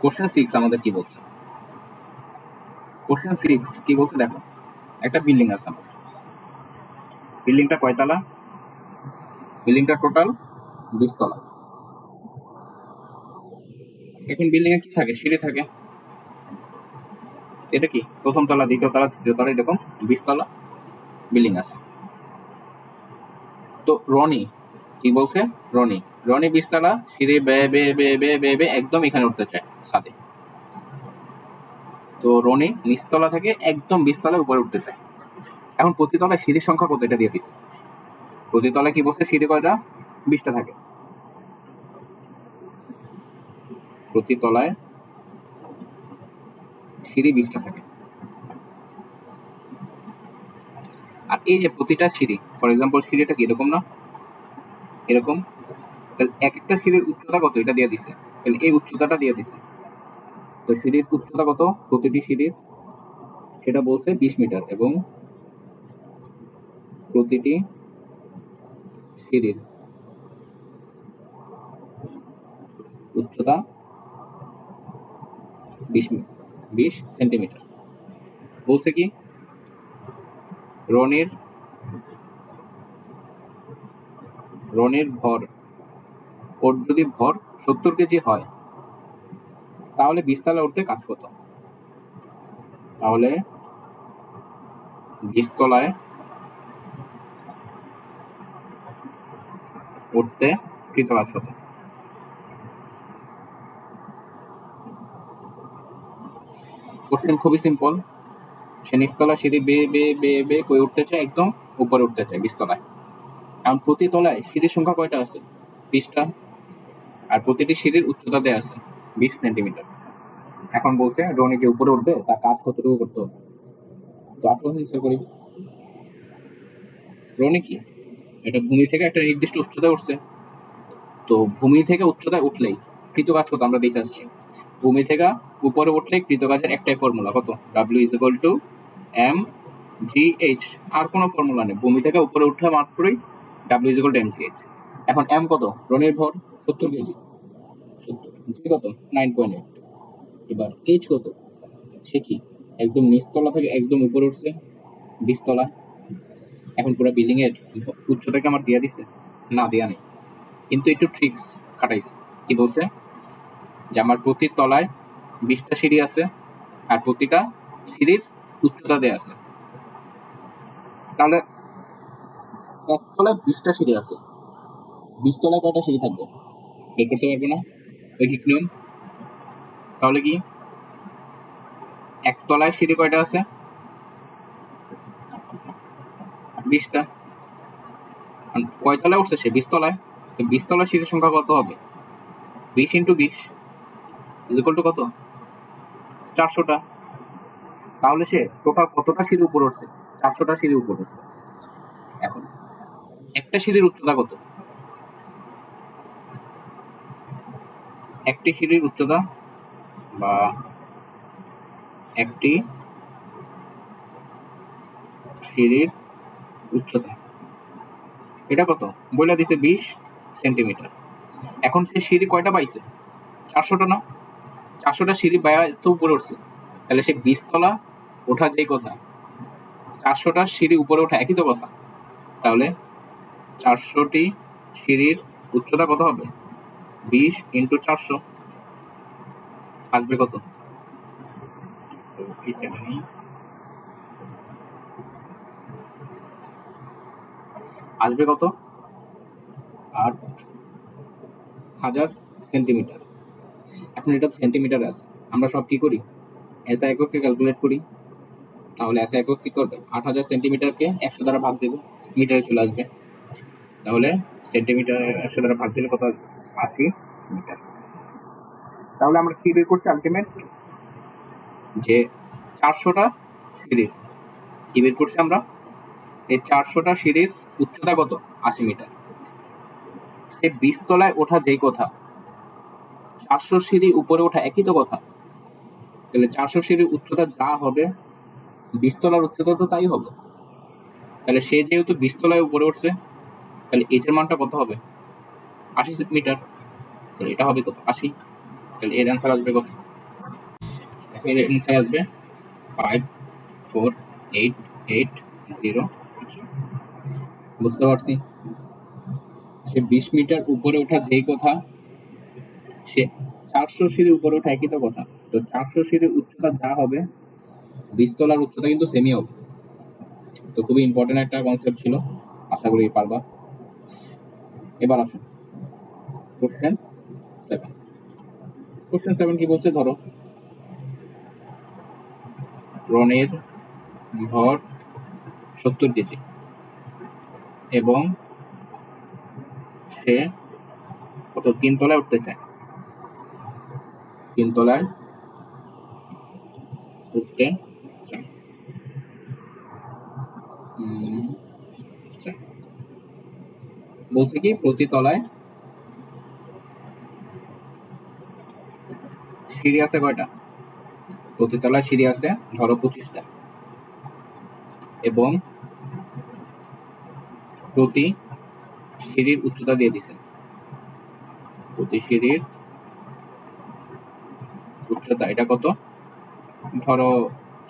Question six আমাদের কি বলছে? কোশ্চেন সিক্স কি বলছে দেখো? একটা বিল্ডিং আছে আমাদের। বিল্ডিংটা কয়তলা? বিল্ডিংটা টোটাল বিশতলা এখন বিল্ডিং এ কি থাকে? সিঁড়ি থাকে। এটা কি? প্রথম তলা, দ্বিতীয় তলা, তৃতীয় তলা, এরকম বিশতলা বিল্ডিং আছে। তো রনি, কি বলছে? রনি। রনি বিশতলা, সিঁড়ি বে বে বে বে বে বে, একদম এখানে উঠতে চায়। সাথে তো রনি নিচতলা থেকে একদম বিশতলায় উপরে উঠতে চায়। এখন প্রতি তলায় সিঁড়ির সংখ্যা কত এটা দিয়ে দিছে। প্রতি তলায় কি বলছে সিঁড়ি কয়টা? বিশটা থাকে। প্রতি তলায় সিঁড়ি বিশটা থাকে। আর এই যে প্রতিটা সিঁড়ি, ফর এক্সাম্পল সিঁড়িটা কি এরকম না? এরকম। তাহলে এক একটা সিঁড়ির উচ্চতা কত এটা দিয়ে দিছে। তাহলে এই উচ্চতাটা দিয়ে দিছে। তো সিঁড়ির উচ্চতা কত? প্রতিটি সিঁড়ির? সেটা বলছে বিশ মিটার এবং প্রতিটি সিঁড়ির উচ্চতা বিশ বিশ সেন্টিমিটার। বলছে কি? রনির রনির ভর, ওর যদি ভর সত্তর কেজি হয় তাহলে বিশতলা উঠতে কাজ কত তাহলে বিশতলায় উঠতে কৃত কাজ কোশ্চেন খুবই সিম্পল সে নিচতলা সিঁড়ি বে বে বে বে কই উঠতে চায়, একদম উপরে উঠতে চায় বিশতলায় এখন প্রতি তলায় সিঁড়ির সংখ্যা কয়টা আছে? বিশটা। আর প্রতিটি সিঁড়ির উচ্চতা দেওয়া আছে বিশ সেন্টিমিটার। এখন বলছে রনি যে উপরে উঠবে, তার কাজ কতটুকু করতে হবে। তো আসলে হিসেবে করি। রনি কি? এটা ভূমি থেকে একটা নির্দিষ্ট উচ্চতায় উঠছে। তো ভূমি থেকে উচ্চতায় উঠলেই কৃত কাজ কত? আমরা দেখে আসছি। ভূমি থেকে উপরে উঠলে কৃত কাজের একটাই ফর্মুলা কত? W is equal to M G H আর কোনো ফর্মুলা নেই। ভূমি থেকে উপরে উঠে মাত্রই W is equal to M G H এখন এম কত? রনির ভর সত্তর কেজি। সত্তর। জি কত? নাইন পয়েন্ট এইট এবার এইচ কত সে কি? একদম নিচতলা থেকে একদম উপরে উঠছে? বিশতলা এখন পুরো বিল্ডিং এর উচ্চতাকে আমার দিয়া দিছে? না, দেয়া নেই। কিন্তু একটু ঠিক খাটাইছে। কি বলছে? যে আমার প্রতি তলায় বিশটা সিঁড়ি আছে আর প্রতিটা সিঁড়ির উচ্চতা দেয়া আছে। তাহলে এক তলায় বিশটা সিঁড়ি আছে। বিশ তলায় কয়টা সিঁড়ি থাকবে? বের করতে পারব না। ঐকিক নিয়ম। তাহলে কি? একতলায় সিঁড়ি কয়টা আছে? বিশটা। আর কয় তলায় উঠছে সে? বিশ তলায় তো বিশ সিঁড়ির সংখ্যা কত হবে? বিশ ইন্টু বিশ ইজিকল টু কত? চারশোটা। তাহলে সে টোটাল কতটা সিঁড়ি উপরে উঠছে? চারশোটা সিঁড়ি উপরে উঠছে। এখন, একটা সিঁড়ির উচ্চতা কত? একটি সিঁড়ির উচ্চতা বা একটি সিঁড়ির উচ্চতা এটা কত? বইলা দিছে বিশ সেন্টিমিটার। এখন সে সিঁড়ি কয়টা পাইছে? চারশোটা না? চারশোটা সিঁড়ি বায়া তো উপরে উঠছে। তাহলে সে বিশতলা ওঠা যেই কথা, চারশোটা সিঁড়ি উপরে ওঠা একই তো কথা। তাহলে চারশোটি সিঁড়ির উচ্চতা কত হবে? বিশ ইন্টু চারশো। আসবে কত? আসবে কত? আট হাজার সেন্টিমিটার। এখন এটা তো সেন্টিমিটার আছে। আমরা সব কি করি? এসা এককে ক্যালকুলেট করি? তাহলে এসা একক কি করবে? আট হাজার সেন্টিমিটারকে একশো দ্বারা ভাগ দেবো। মিটারে চলে আসবে। তাহলে সেন্টিমিটার একশো দ্বারা ভাগ দিলে কত আসবে? আশি মিটার। তাহলে আমরা কি বের করছি আলটিমেট যে চারশোটা সিঁড়ির। কি বের করছি আমরা? এই চারশোটা সিঁড়ির উচ্চতা কত? আশি মিটার। সে বিশতলায় ওঠা যেই কথা, চারশো সিঁড়ি উপরে ওঠা একই তো কথা। তাহলে চারশো সিঁড়ির উচ্চতা যা হবে, বিশতলার উচ্চতা তো তাই হবে। তাহলে সে যেহেতু বিস্তলায় উপরে উঠছে, তাহলে এজের মানটা কত হবে? আশি মিটার। তাহলে এটা হবে কত? আশি। তাহলে এর অ্যান্সার আসবে কত? এর অ্যান্সার আসবে five four eight eight zero বুঝতে পারছি? সে বিশ মিটার উপরে ওঠা যেই কথা, সে চারশো সিঁড়ি উপরে ওঠা একই তো কথা। তো চারশো সিঁড়ির উচ্চতা যা হবে বীজতলার উচ্চতা কিন্তু সেমই হবে। তো খুবই ইম্পর্টেন্ট একটা কনসেপ্ট ছিল। আশা করি পারবা। এবার আসুন কোশ্চেন সেভেন কোশ্চেন সেভেন কি বলছে? ধরো। রনের ভর সত্তর কেজি এবং সে কত? তিন তলায় উঠতে চায়। তিন তলায় উঠতে চায়। বলছে কি, প্রতি তলায় সিঁড়ি আছে কয়টা? প্রতি তলায় সিঁড়ি আছে, ধরো পঁচিশটা। এবং প্রতি সিঁড়ির উচ্চতা দিয়ে দিছে। প্রতি সিঁড়ির উচ্চতা, এটা কত? ধরো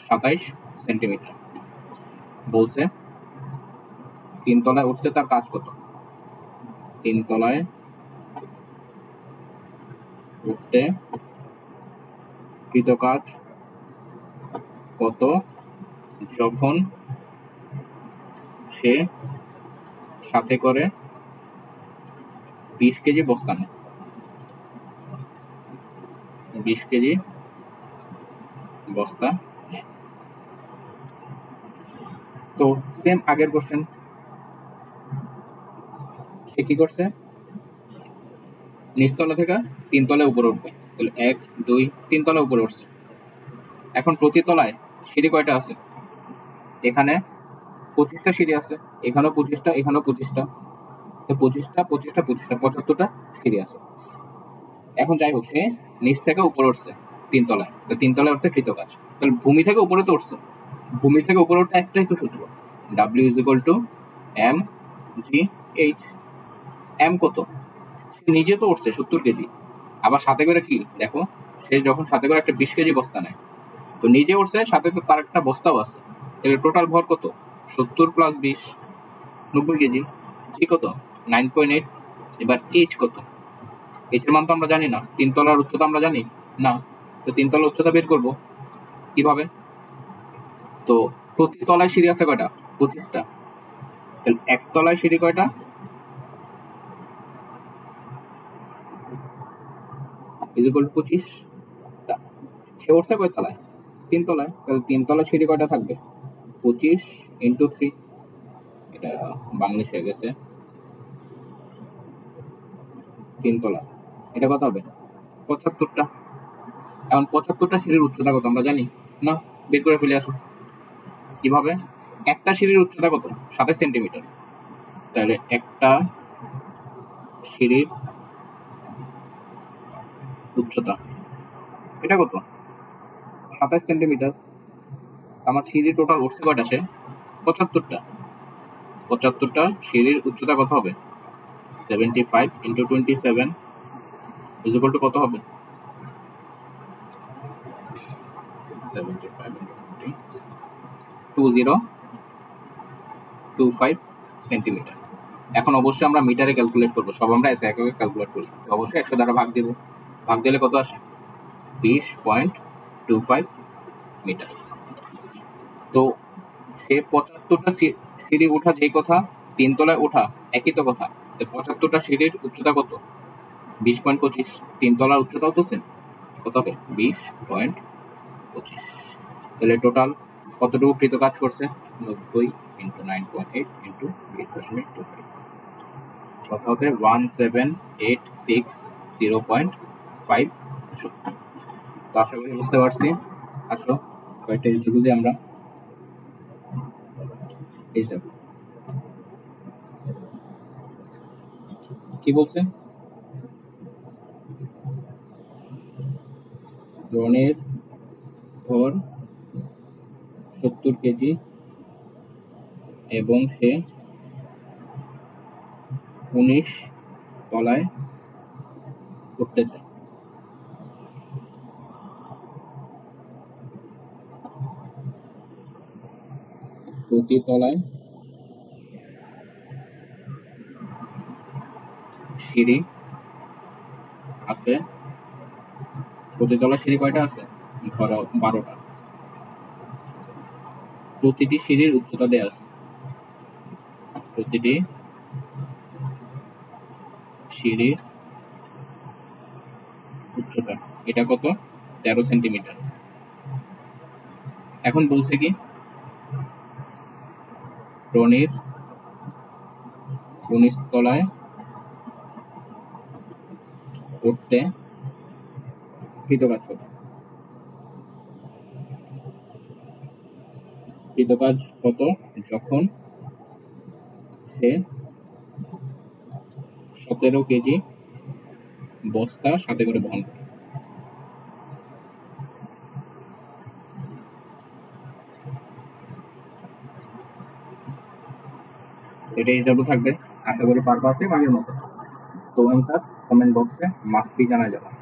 সাতাইশ সেন্টিমিটার। বলছে তিন তলায় উঠতে তার কাজ কত? তিন তলায় উঠতে কৃত কাজ কত? যখন সে সাথে করে বিশ কেজি বস্তা নেয়। বিশ কেজি বস্তা। তো সেম আগের কোশ্চেন সে কি করছে? নিচতলা থেকে তিন তলায় উপরে উঠবে। তাহলে এক, দুই, তিন তলা উপরে উঠছে। এখন প্রতি তলায় সিঁড়ি কয়টা আছে? এখানে পঁচিশটা সিঁড়ি আছে, এখানেও পঁচিশটা এখানেও পঁচিশটা। তো পঁচিশটা পঁচিশটা পঁচিশটা, পঁচাত্তরটা সিঁড়ি আছে। এখন যাই হোক, সে নিচ থেকে উপরে উঠছে তিন তলায়। তো তিন তলায় উঠতে কৃত কাজ। তাহলে ভূমি থেকে উপরে তো উঠছে। ভূমি থেকে উপরে উঠতে একটাই তো সূত্র। W is equal to M G H M কত? সে নিজে তো উঠছে, সত্তর কেজি। আবার সাথে করে কি? দেখো, সে যখন সাথে করে একটা বিশ কেজি বস্তা নেয়, তো নিজে উঠছে সাথে তো তার একটা বস্তাও আছে। তাহলে টোটাল ভর কত? সত্তর প্লাস বিশ, নব্বই কেজি। জি কত? নাইন পয়েন্ট এইট এবার এইচ কত? এইচের মান তো আমরা জানি না। তিনতলার উচ্চতা আমরা জানি? না। তো তিনতলার উচ্চতা বের করব। কীভাবে? তো প্রতি তলায় সিঁড়ি আছে কয়টা? পঁচিশটা। তাহলে একতলায় সিঁড়ি কয়টা? ইজ ইকুয়াল টু পঁচিশ? সে উঠছে কয় তলায়? তিন তলায়। তাহলে তিন তলায় সিঁড়ি কয়টা থাকবে? পঁচিশ ইন্টু থ্রি এটা বাংলিশ হয়ে গেছে। তিন তলা। এটা কত হবে? পঁচাত্তরটা। এখন পঁচাত্তরটা সিঁড়ির উচ্চতা কত আমরা জানি? না, বের করে ফেলে আসো। কীভাবে? একটা সিঁড়ির উচ্চতা কত? সাতাশ সেন্টিমিটার। তাহলে একটা সিঁড়ির উচ্চতা এটা কত? সাতাশ সেন্টিমিটার। আমার সিঁড়ি টোটাল উঠছে কয়টা আছে পঁচাত্তরটা। পঁচাত্তরটা সিঁড়ির উচ্চতা কত হবে? Seventy five into twenty seven is equal to কত হবে? Seventy five two zero two five centimetre এখন অবশ্যই আমরা মিটারে ক্যালকুলেট করব। সব আমরা এসে এককে ক্যালকুলেট করি। অবশ্যই একশো দ্বারা ভাগ দেব। ভাগ দিলে কত আসে? বিশ পয়েন্ট টু ফাইভ মিটার। তো সে পঁচাত্তরটা সিঁড়ি ওঠা যে কথা, তিনতলায় ওঠা একই তো কথা। তো পঁচাত্তরটা সিঁড়ির উচ্চতা কত? বিশ পয়েন্ট পঁচিশ। তিনতলার উচ্চতাও তো সেম কত হবে? বিশ পয়েন্ট পঁচিশ। তাহলে টোটাল কতটুকু কৃত কাজ করছে? নব্বই into nine point eight into বিশ দশমিক টু ফাইভ। কত হবে one seven eight six zero point five তো আশা করি বুঝতে পারছি। আসলো, কয়েকটা যদি আমরা এই দেখো। কি বলছে? রনের ভর সত্তর কেজি এবং সে উনিশ তলায় উঠতে চায়। প্রতি তলায়। সিঁড়ি আছে। প্রতি তলায় সিঁড়ি কয়টা আছে? ধরো বারোটা। প্রতিটি সিঁড়ির উচ্চতা দেয়া আছে। প্রতিটি সিঁড়ির উচ্চতা। এটা কত? তেরো সেন্টিমিটার। এখন বলছে কি? রনির তলায় উঠতে কৃতকাজ কত কৃতকাজ হতো যখন সে সতেরো কেজি বস্তা সাথে করে বহন করে। এটা হিসাবে থাকবে। আশা করি পারপাসে আগের মতো। তো অ্যান্সার কমেন্ট বক্সে মাস্ট বি জানা যাবে